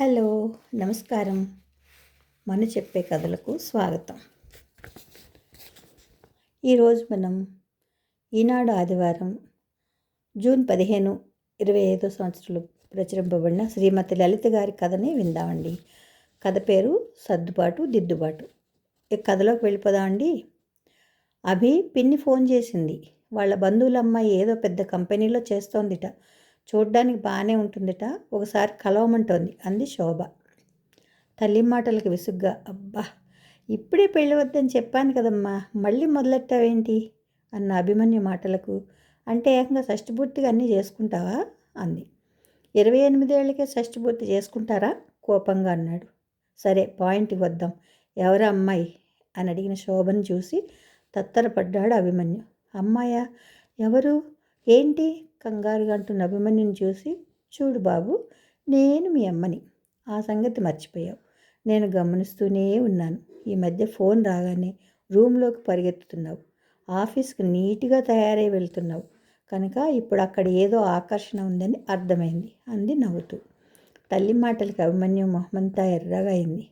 Hello నమస్కారం. మన చెప్పే కథలకు స్వాగతం. ఈరోజు మనం ఈనాడు ఆదివారం జూన్ పదిహేను ఇరవై ఐదో సంవత్సరంలో ప్రచురింపబడిన శ్రీమతి లలిత గారి కథని విందామండి. కథ పేరు సర్దుబాటు దిద్దుబాటు. ఈ కథలోకి వెళ్ళిపోదామండి అభి పిన్ని ఫోన్ చేసింది. వాళ్ళ బంధువులమ్మ ఏదో పెద్ద కంపెనీలో చేస్తోందిట. చూడ్డానికి బాగానే ఉంటుందిట. ఒకసారి కలవమంటోంది. అంది శోభ. తల్లి మాటలకు విసుగ్గా. అబ్బా! ఇప్పుడే పెళ్ళి వద్దని చెప్పాను కదమ్మా. మళ్ళీ మొదలెట్టావేంటి? అన్న అభిమన్యు మాటలకు. అంటే ఏకంగా షష్టిపూర్తిగా అన్నీ చేసుకుంటావా? అంది. ఇరవై ఎనిమిదేళ్ళకే షష్టిపూర్తి చేసుకుంటారా? కోపంగా అన్నాడు. సరే పాయింట్కి వద్దాం ఎవరా అమ్మాయి? అని అడిగిన శోభను చూసి తత్తరపడ్డాడు అభిమన్యు. అమ్మాయా? ఎవరు? ఏంటి? కంగారుగా అంటున్న అభిమన్యుని చూసి చూడు బాబు నేను మీ అమ్మని. ఆ సంగతి మర్చిపోయావు. నేను గమనిస్తూనే ఉన్నాను. ఈ మధ్య ఫోన్ రాగానే రూమ్లోకి పరిగెత్తుతున్నావు. ఆఫీస్కి నీట్గా తయారై వెళ్తున్నావు. కనుక ఇప్పుడు అక్కడ ఏదో ఆకర్షణ ఉందని అర్థమైంది అంది నవ్వుతూ. తల్లి మాటలకి అభిమన్యు మొహమంతా ఎర్రగా అయింది.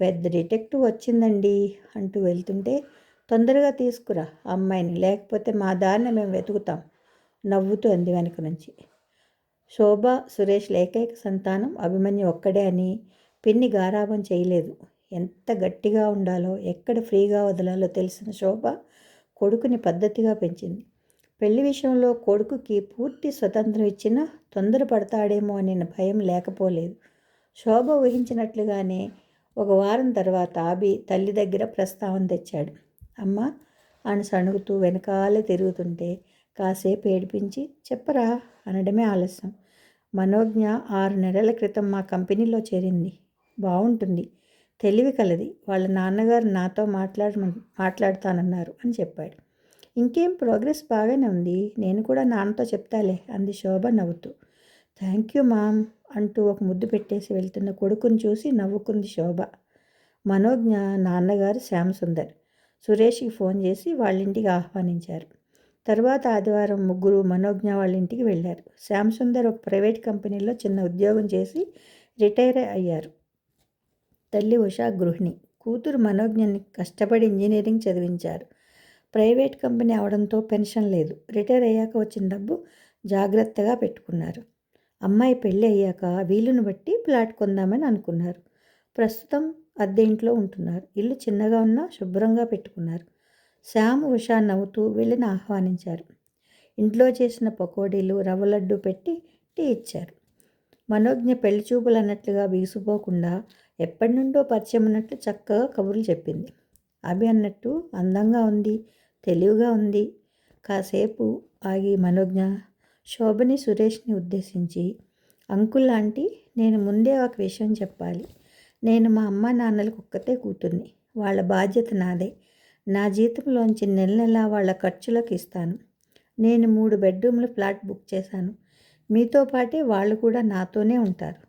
పెద్ద డిటెక్టివ్ వచ్చిందండి అంటూ వెళ్తుంటే తొందరగా తీసుకురా. అమ్మాయిని. లేకపోతే మా దారిని మేము వెతుకుతాం. నవ్వుతూ అంది వెనక నుంచి. శోభ సురేష్ ఏకైక సంతానం అభిమన్యు ఒక్కడే అని పిన్ని గారాభం చేయలేదు. ఎంత గట్టిగా ఉండాలో ఎక్కడ ఫ్రీగా వదలాలో తెలిసిన శోభ కొడుకుని పద్ధతిగా పెంచింది. పెళ్ళి విషయంలో కొడుకుకి పూర్తి స్వతంత్రం ఇచ్చినా తొందరపడతాడేమో అనే భయం లేకపోలేదు. శోభ ఊహించినట్లుగానే ఒక వారం తర్వాత ఆబి తల్లి దగ్గర ప్రస్తావన తెచ్చాడు. అమ్మ అని సణుగుతూ వెనకాలే తిరుగుతుంటే కాసేపు ఏడిపించి చెప్పరా? అనడమే ఆలస్యం. మనోజ్ఞ ఆరు నెలల క్రితం మా కంపెనీలో చేరింది. బాగుంటుంది తెలివి కలది. వాళ్ళ నాన్నగారు నాతో మాట్లాడ మాట్లాడతానన్నారు అని చెప్పాడు. ఇంకేం ప్రోగ్రెస్ బాగానే ఉంది. నేను కూడా నాన్నతో చెప్తాలే అంది శోభ నవ్వుతూ. థ్యాంక్ యూ మామ్ అంటూ ఒక ముద్దు పెట్టేసి వెళ్తున్న కొడుకుని చూసి నవ్వుకుంది శోభ. మనోజ్ఞ నాన్నగారు శ్యామసుందర్. సురేష్కి ఫోన్ చేసి వాళ్ళ ఇంటికి ఆహ్వానించారు. తర్వాత ఆదివారం ముగ్గురు మనోజ్ఞ వాళ్ళ ఇంటికి వెళ్ళారు. శ్యామ్ సుందర్ ఒక ప్రైవేట్ కంపెనీలో చిన్న ఉద్యోగం చేసి రిటైర్ అయ్యారు. తల్లి ఉషా గృహిణి. కూతురు మనోజ్ఞని కష్టపడి ఇంజనీరింగ్ చదివించారు. ప్రైవేట్ కంపెనీ అవడంతో పెన్షన్ లేదు. రిటైర్ అయ్యాక వచ్చిన డబ్బు జాగ్రత్తగా పెట్టుకున్నారు. అమ్మాయి పెళ్ళి అయ్యాక వీలును బట్టి ప్లాట్ కొందామని అనుకున్నారు. ప్రస్తుతం అద్దె ఇంట్లో ఉంటున్నారు. ఇల్లు చిన్నగా ఉన్నా శుభ్రంగా పెట్టుకున్నారు. శ్యామ్ ఉషా నవ్వుతూ వీళ్ళని ఆహ్వానించారు. ఇంట్లో చేసిన పకోడీలు రవ్వ లడ్డు పెట్టి టీ ఇచ్చారు. మనోజ్ఞ పెళ్ళి చూపులు అన్నట్లుగా బిగుసిపోకుండా ఎప్పటి నుండో పరిచయం ఉన్నట్లు చక్కగా కబుర్లు చెప్పింది. అభి అన్నట్టు అందంగా ఉంది తెలివిగా ఉంది. కాసేపు ఆగి మనోజ్ఞ శోభని సురేష్ని ఉద్దేశించి అంకుల్ లాంటి నేను ముందే ఒక విషయం చెప్పాలి. నేను మా అమ్మ నాన్నలకు ఒక్కతే కూతుర్ని. వాళ్ళ బాధ్యత నాదే. నా జీతంలోంచి నెల నెలా వాళ్ళ ఖర్చులకు ఇస్తాను. నేను మూడు బెడ్రూమ్ల ఫ్లాట్ బుక్ చేశాను. మీతో పాటే వాళ్ళు కూడా నాతోనే ఉంటారు.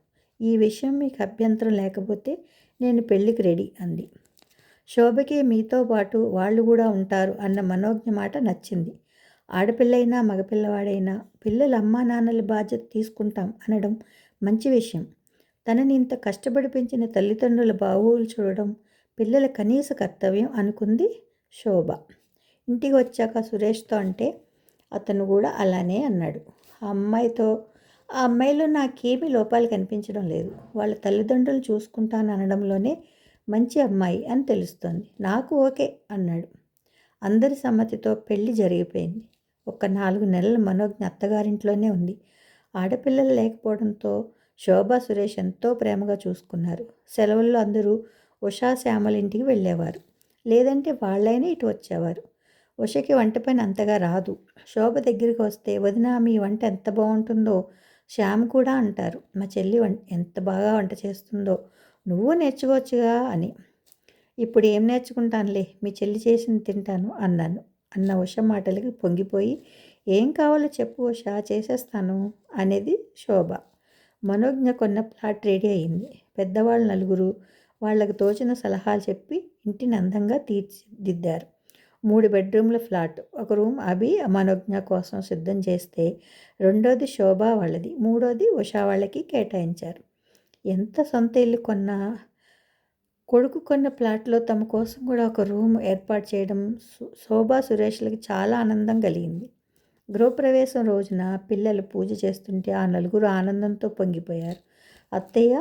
ఈ విషయం మీకు అభ్యంతరం లేకపోతే నేను పెళ్ళికి రెడీ అంది. శోభకి మీతో పాటు వాళ్ళు కూడా ఉంటారు అన్న మనోజ్ఞ మాట నచ్చింది. ఆడపిల్లైనా మగపిల్లవాడైనా పిల్లల అమ్మా నాన్నల బాధ్యత తీసుకుంటాం అనడం మంచి విషయం. తనని ఇంత కష్టపడి పెంచిన తల్లిదండ్రుల బావులు చూడడం పిల్లల కనీస కర్తవ్యం అనుకుంది శోభ. ఇంటికి వచ్చాక సురేష్తో అంటే అతను కూడా అలానే అన్నాడు. ఆ అమ్మాయితో ఆ అమ్మాయిలో నాకేమీ లోపాలు కనిపించడం లేదు. వాళ్ళ తల్లిదండ్రులు చూసుకుంటాను అనడంలోనే మంచి అమ్మాయి అని తెలుస్తోంది. నాకు ఓకే అన్నాడు. అందరి సమ్మతితో పెళ్ళి జరిగిపోయింది. ఒక నాలుగు నెలల మనోజ్ఞ అత్తగారింట్లోనే ఉంది. ఆడపిల్లలు లేకపోవడంతో శోభా సురేష్ ఎంతో ప్రేమగా చూసుకున్నారు. సెలవుల్లో అందరూ ఉషా శ్యామల ఇంటికి వెళ్ళేవారు. లేదంటే వాళ్ళైనా ఇటు వచ్చేవారు. ఉషకి వంట పని అంతగా రాదు. శోభ దగ్గరికి వస్తే వదిన మీ వంట ఎంత బాగుంటుందో శ్యామ్ కూడా అంటారు. మా చెల్లి వంట ఎంత బాగా వంట చేస్తుందో నువ్వు నేర్చుకోవచ్చుగా అని. ఇప్పుడు ఏం నేర్చుకుంటానులే మీ చెల్లి చేసింది తింటాను అన్నాను. అన్న ఉష మాటలకి పొంగిపోయి ఏం కావాలో చెప్పు ఉష చేసేస్తాను అనేది శోభ. మనోజ్ఞ కొన్న ప్లాట్ రెడీ అయింది. పెద్దవాళ్ళు నలుగురు వాళ్ళకు తోచిన సలహాలు చెప్పి ఇంటిని అందంగా తీర్చిదిద్దారు. మూడు బెడ్రూమ్ల ఫ్లాట్. ఒక రూమ్ అభి మనోజ్ఞ కోసం సిద్ధం చేస్తే రెండోది శోభ వాళ్ళది. మూడోది ఉషా వాళ్ళకి కేటాయించారు. ఎంత సొంత ఇల్లు కొన్నా కొడుకు కొన్న ప్లాట్లో తమ కోసం కూడా ఒక రూమ్ ఏర్పాటు చేయడం శోభా సురేష్లకు చాలా ఆనందం కలిగింది. గృహప్రవేశం రోజున పిల్లలు పూజ చేస్తుంటే ఆ నలుగురు ఆనందంతో పొంగిపోయారు. అత్తయ్య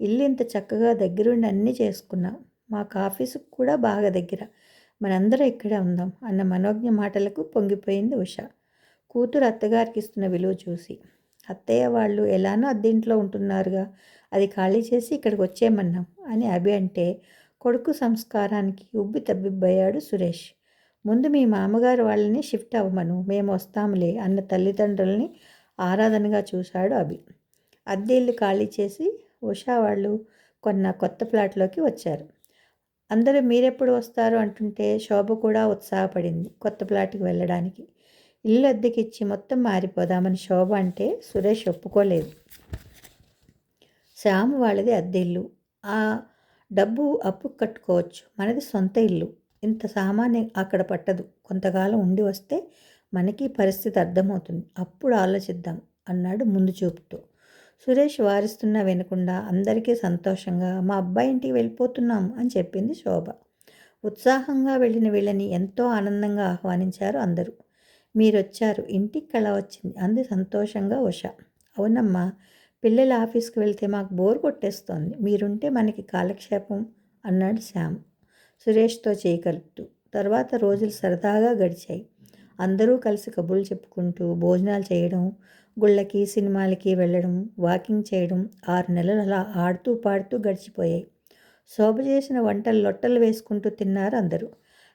ఇల్లు ఇంత చక్కగా దగ్గరుండి అన్నీ చేసుకున్నాం. మాకు ఆఫీసుకు కూడా బాగా దగ్గర. మనందరం ఇక్కడే ఉందాం అన్న మనోజ్ఞ మాటలకు పొంగిపోయింది ఉష. కూతురు అత్తగారికి ఇస్తున్న విలువ చూసి. అత్తయ్య వాళ్ళు ఎలానో అద్దెంట్లో ఉంటున్నారుగా. అది ఖాళీ చేసి ఇక్కడికి వచ్చేయమన్నాం అని అభి అంటే కొడుకు సంస్కారానికి ఉబ్బి తబ్బిబ్బయ్యాడు సురేష్. ముందు మీ మామగారు వాళ్ళని షిఫ్ట్ అవ్వమను. మేము వస్తాములే అన్న తల్లిదండ్రుల్ని ఆరాధనగా చూశాడు అభి. అద్దె ఇల్లు ఖాళీ చేసి ఉషా వాళ్ళు కొన్న కొత్త ఫ్లాట్లోకి వచ్చారు. అందరూ మీరెప్పుడు వస్తారు? అంటుంటే శోభ కూడా ఉత్సాహపడింది కొత్త ఫ్లాట్కి వెళ్ళడానికి. ఇల్లు అద్దెకిచ్చి మొత్తం మారిపోదామని శోభ అంటే సురేష్ ఒప్పుకోలేదు. శ్యామ్ వాళ్ళది అద్దె ఇల్లు. ఆ డబ్బు అప్పు కట్టుకోవచ్చు. మనది సొంత ఇల్లు. ఇంత సామాన్య అక్కడ పట్టదు. కొంతకాలం ఉండి వస్తే మనకి పరిస్థితి అర్థమవుతుంది. అప్పుడు ఆలోచిద్దాం అన్నాడు ముందు చూపుతూ. సురేష్ వారిస్తున్నా వినకుండా అందరికీ సంతోషంగా మా అబ్బాయి ఇంటికి వెళ్ళిపోతున్నాం అని చెప్పింది శోభ. ఉత్సాహంగా వెళ్ళిన వీళ్ళని ఎంతో ఆనందంగా ఆహ్వానించారు అందరూ. మీరు వచ్చారు ఇంటికి కళ వచ్చింది? అంది సంతోషంగా ఉష. అవునమ్మా పిల్లల ఆఫీస్కి వెళ్తే మాకు బోర్ కొట్టేస్తోంది. మీరుంటే మనకి కాలక్షేపం అన్నాడు శ్యామ్. సురేష్తో చేయగలుపుతూ తర్వాత రోజులు సరదాగా గడిచాయి. అందరూ కలిసి కబుర్లు చెప్పుకుంటూ భోజనాలు చేయడం గుళ్ళకి సినిమాలకి వెళ్ళడం వాకింగ్ చేయడం ఆరు నెలలు అలా ఆడుతూ పాడుతూ గడిచిపోయాయి. శోభ చేసిన వంటలు లొట్టలు వేసుకుంటూ తిన్నారు అందరూ.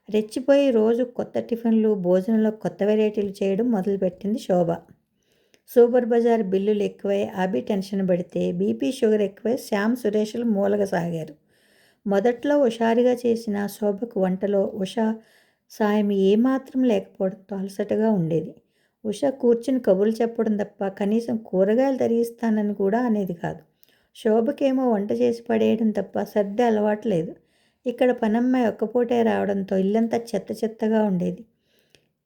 రెచ్చిపోయి రోజు కొత్త టిఫిన్లు భోజనంలో కొత్త వెరైటీలు చేయడం మొదలుపెట్టింది శోభ. సూపర్ బజార్ బిల్లులు ఎక్కువై అభి టెన్షన్ పడితే బీపీ షుగర్ ఎక్కువై శ్యామ్ సురేష్లు మూలగ సాగారు. మొదట్లో హుషారుగా చేసిన శోభకు వంటలో ఉషా సాయం ఏమాత్రం లేకపోవడంతో అలసటగా ఉండేది. ఉష కూర్చుని కబుర్లు చెప్పడం తప్ప కనీసం కూరగాయలు తరిగిస్తానని కూడా అనేది కాదు. శోభకేమో వంట చేసి పడేయడం తప్ప సర్ది అలవాటు లేదు. ఇక్కడ పనమ్మాయి ఒక్కపూటే రావడంతో ఇల్లంతా చెత్త చెత్తగా ఉండేది.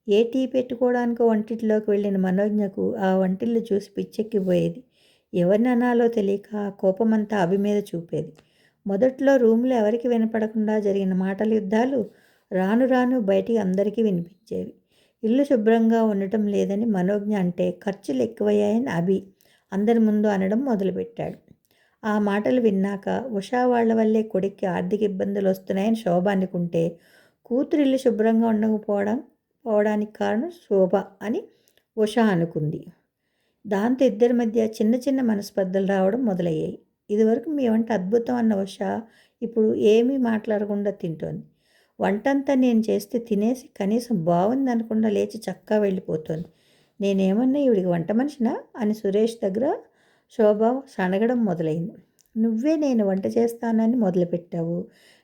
ఏ టీ పెట్టుకోవడానికో వంటింట్లోకి వెళ్ళిన మనోజ్ఞకు ఆ వంటిల్లు చూసి పిచ్చెక్కిపోయేది. ఎవరిని అనాలో తెలియక ఆ కోపమంతా అభి మీద చూపేది. మొదట్లో రూమ్లో ఎవరికి వినపడకుండా జరిగిన మాటల యుద్ధాలు రాను రాను బయటికి అందరికీ వినిపించేవి. ఇల్లు శుభ్రంగా ఉండటం లేదని మనోజ్ఞ అంటే ఖర్చులు ఎక్కువయ్యాయని అభి అందరి ముందు అనడం మొదలుపెట్టాడు. ఆ మాటలు విన్నాక ఉషా వాళ్ళ వల్లే కొడుక్కి ఆర్థిక ఇబ్బందులు వస్తున్నాయని శోభ అనుకుంటే కూతురు ఇల్లు శుభ్రంగా ఉండకపోవడం పోవడానికి కారణం శోభ అని ఉషా అనుకుంది. దాంతో ఇద్దరి మధ్య చిన్న చిన్న మనస్పర్ధలు రావడం మొదలయ్యాయి. ఇదివరకు మీ వంట అద్భుతం అన్న ఉష ఇప్పుడు ఏమీ మాట్లాడకుండా తింటోంది. వంటంతా నేను చేస్తే తినేసి కనీసం బాగుంది అనకుండా లేచి చక్కా వెళ్ళిపోతుంది. నేనేమన్నా ఈవిడికి వంట మనిషినా? అని సురేష్ దగ్గర శోభ సనగడం మొదలైంది. నువ్వే నేను వంట చేస్తానని మొదలుపెట్టావు.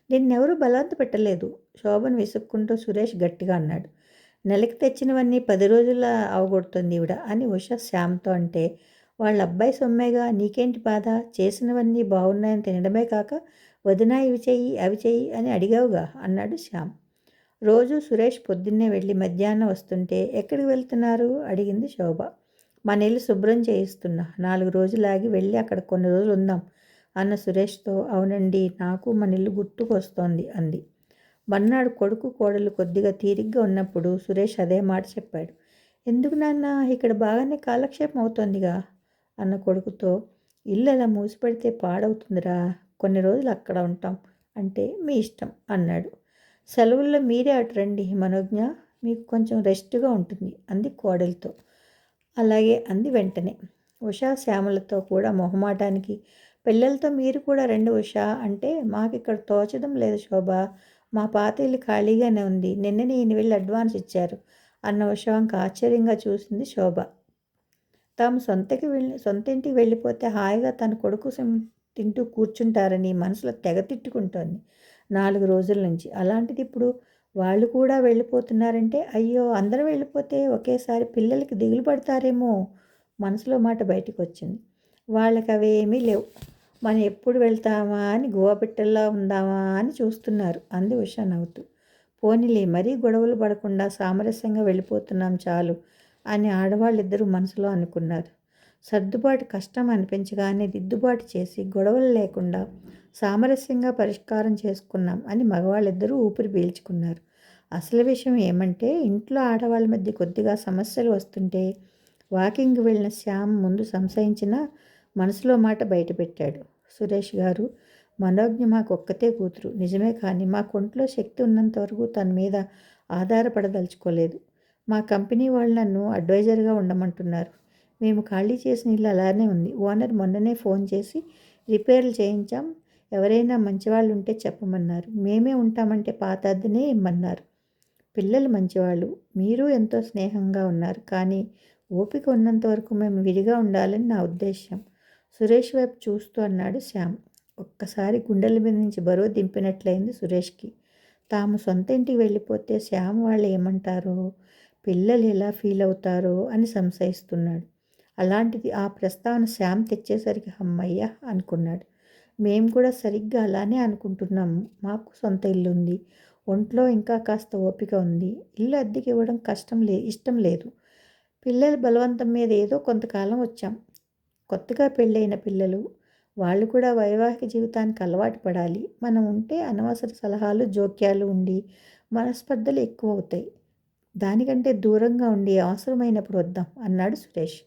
నిన్నెవరూ బలవంత పెట్టలేదు. శోభను విసుక్కుంటూ సురేష్ గట్టిగా అన్నాడు. నెలకి తెచ్చినవన్నీ పది రోజుల అవగొడుతుంది ఈవిడ అని ఉష శ్యామ్తో అంటే వాళ్ళ అబ్బాయి సొమ్మేగా నీకేంటి బాధ? చేసినవన్నీ బాగున్నాయని తినడమే కాక వదినా ఇవి చెయ్యి అవి చెయ్యి అని అడిగావుగా అన్నాడు శ్యామ్. రోజు సురేష్ పొద్దున్నే వెళ్ళి మధ్యాహ్నం వస్తుంటే ఎక్కడికి వెళ్తున్నారు? అడిగింది శోభ. మన ఇల్లు శుభ్రం చేయిస్తున్నా. నాలుగు రోజులాగి వెళ్ళి అక్కడ కొన్ని రోజులు ఉందాం అన్న సురేష్తో అవునండి నాకు మన ఇల్లు గుర్తుకొస్తోంది అంది. మన్నాడు కొడుకు కోడలు కొద్దిగా తీరిగ్గా ఉన్నప్పుడు సురేష్ అదే మాట చెప్పాడు. ఎందుకు నాన్న ఇక్కడ బాగానే కాలక్షేపం అవుతోందిగా అన్న కొడుకుతో. ఇల్లు అలా మూసిపెడితే పాడవుతుందిరా. కొన్ని రోజులు అక్కడ ఉంటాం. అంటే మీ ఇష్టం అన్నాడు. సెలవుల్లో మీరే అటు రండి మనోజ్ఞ. మీకు కొంచెం రెస్ట్గా ఉంటుంది అంది కోడలితో. అలాగే అంది వెంటనే. ఉషా శ్యామలతో కూడా మొహమాటానికి పిల్లలతో మీరు కూడా రెండు ఉషా. అంటే మాకు ఇక్కడ తోచడం లేదు శోభ. మా పాత ఇల్లు ఖాళీగానే ఉంది. నిన్న నేను వెళ్ళి అడ్వాన్స్ ఇచ్చారు అన్న ఉషాంక ఆశ్చర్యంగా చూసింది శోభ. తాము సొంతకి వెళ్ళి సొంత ఇంటికి వెళ్ళిపోతే హాయిగా తన కొడుకు తింటూ కూర్చుంటారని మనసులో తెగ తిట్టుకుంటోంది. నాలుగు రోజుల నుంచి. అలాంటిది ఇప్పుడు వాళ్ళు కూడా వెళ్ళిపోతున్నారంటే అయ్యో అందరూ వెళ్ళిపోతే ఒకేసారి పిల్లలకి దిగులు పడతారేమో మనసులో మాట బయటకు వచ్చింది వాళ్ళకి అవేమీ లేవు. మనం ఎప్పుడు వెళ్తామా అని గోవపిట్టల్లా ఉందామా అని చూస్తున్నారు. అంది ఉషా నవ్వుతూ. పోనీలే మరీ గొడవలు పడకుండా సామరస్యంగా వెళ్ళిపోతున్నాం చాలు అని ఆడవాళ్ళిద్దరూ మనసులో అనుకున్నారు. సర్దుబాటు కష్టం అనిపించగానే దిద్దుబాటు చేసి గొడవలు లేకుండా సామరస్యంగా పరిష్కారం చేసుకున్నాం అని మగవాళ్ళిద్దరూ ఊపిరి పీల్చుకున్నారు. అసలు విషయం ఏమంటే ఇంట్లో ఆడవాళ్ళ మధ్య కొద్దిగా సమస్యలు వస్తుంటే వాకింగ్ వెళ్ళిన శ్యామ్ ముందు సంశయించిన మనసులో మాట బయటపెట్టాడు. సురేష్ గారు మనోజ్ఞ మాకు ఒక్కతే కూతురు. నిజమే కానీ మా కొంట్లో శక్తి ఉన్నంత వరకు తన మీద ఆధారపడదలుచుకోలేదు. మా కంపెనీ వాళ్ళు నన్ను అడ్వైజర్గా ఉండమంటున్నారు. మేము ఖాళీ చేసిన ఇల్లు అలానే ఉంది. ఓనర్ మొన్ననే ఫోన్ చేసి రిపేర్లు చేయించాం. ఎవరైనా మంచివాళ్ళు ఉంటే చెప్పమన్నారు. మేమే ఉంటామంటే పాత అద్దెనే ఇమ్మన్నారు. పిల్లలు మంచివాళ్ళు. మీరు ఎంతో స్నేహంగా ఉన్నారు. కానీ ఓపిక ఉన్నంత వరకు మేము విడిగా ఉండాలని నా ఉద్దేశం సురేష్ వైపు చూస్తూ అన్నాడు శ్యామ్. ఒక్కసారి గుండెల మీద నుంచి బరువు దింపినట్లయింది సురేష్కి. తాము సొంత ఇంటికి వెళ్ళిపోతే శ్యామ్ వాళ్ళు ఏమంటారో పిల్లలు ఎలా ఫీల్ అవుతారో అని సంశయిస్తున్నాడు. అలాంటిది ఆ ప్రస్తావన శ్యామ్ తెచ్చేసరికి అమ్మయ్య అనుకున్నాడు. మేము కూడా సరిగ్గా అలానే అనుకుంటున్నాము మాకు సొంత ఇల్లు ఉంది ఒంట్లో ఇంకా కాస్త ఓపిక ఉంది. ఇల్లు అద్దెకి ఇవ్వడం కష్టం లే ఇష్టం లేదు. పిల్లల బలవంతం మీద ఏదో కొంతకాలం వచ్చాం. కొత్తగా పెళ్ళైన పిల్లలు వాళ్ళు కూడా వైవాహిక జీవితానికి అలవాటు పడాలి. మనం ఉంటే అనవసర సలహాలు జోక్యాలు ఉండి మనస్పర్ధలు ఎక్కువ అవుతాయి దానికంటే దూరంగా ఉండి అవసరమైనప్పుడు వద్దాం అన్నాడు సురేష్.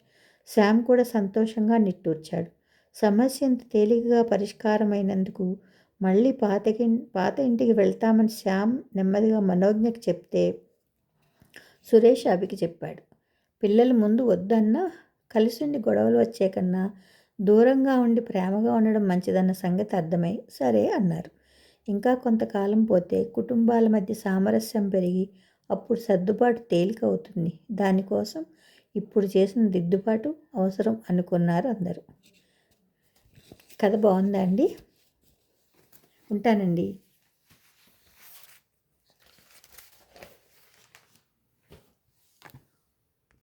శ్యామ్ కూడా సంతోషంగా నిట్టూర్చాడు. సమస్య ఇంత తేలికగా పరిష్కారమైనందుకు మళ్ళీ పాతకి పాత ఇంటికి వెళ్తామని శ్యామ్ నెమ్మదిగా మనోజ్ఞకి చెప్తే సురేష్ అభికి చెప్పాడు. పిల్లలు ముందు వద్దన్నా కలిసి ఉండి గొడవలు వచ్చే కన్నా దూరంగా ఉండి ప్రేమగా ఉండడం మంచిదన్న సంగతి అర్థమై సరే అన్నారు. ఇంకా కొంతకాలం పోతే కుటుంబాల మధ్య సామరస్యం పెరిగి అప్పుడు సర్దుబాటు తేలిక అవుతుంది. దానికోసం ఇప్పుడు చేసిన దిద్దుబాటు అవసరం అనుకున్నారు అందరూ. కథ బాగుందా అండి? ఉంటానండి.